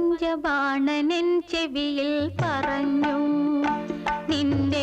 പഞ്ചബാണനൻ ചെവിയിൽ പറഞ്ഞു നിന്റെ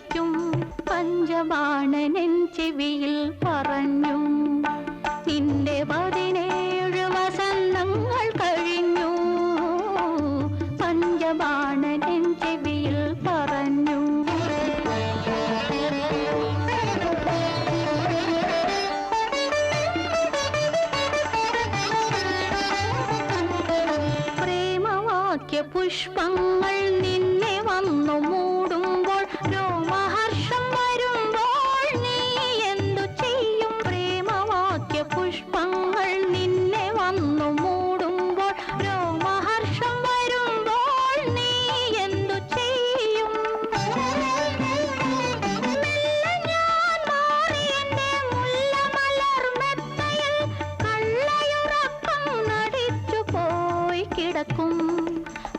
ഞാനിരിക്കും പഞ്ചബാണനൻ ചെവിയിൽ പറഞ്ഞു. നിന്റെ പതിനേഴ് വസന്തങ്ങൾ കഴിഞ്ഞു. പഞ്ചബാണനൻ ചെവിയിൽ പറഞ്ഞു. പ്രേമവാക്യ പുഷ്പങ്ങൾ കിടക്കും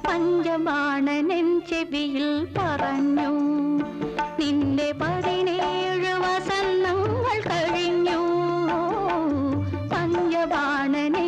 പഞ്ചമാണനൻ ചെവിയിൽ പറഞ്ഞു നിന്റെ പതിനേഴ് വസന്തങ്ങൾ കഴിഞ്ഞു. പഞ്ചമാണനൻ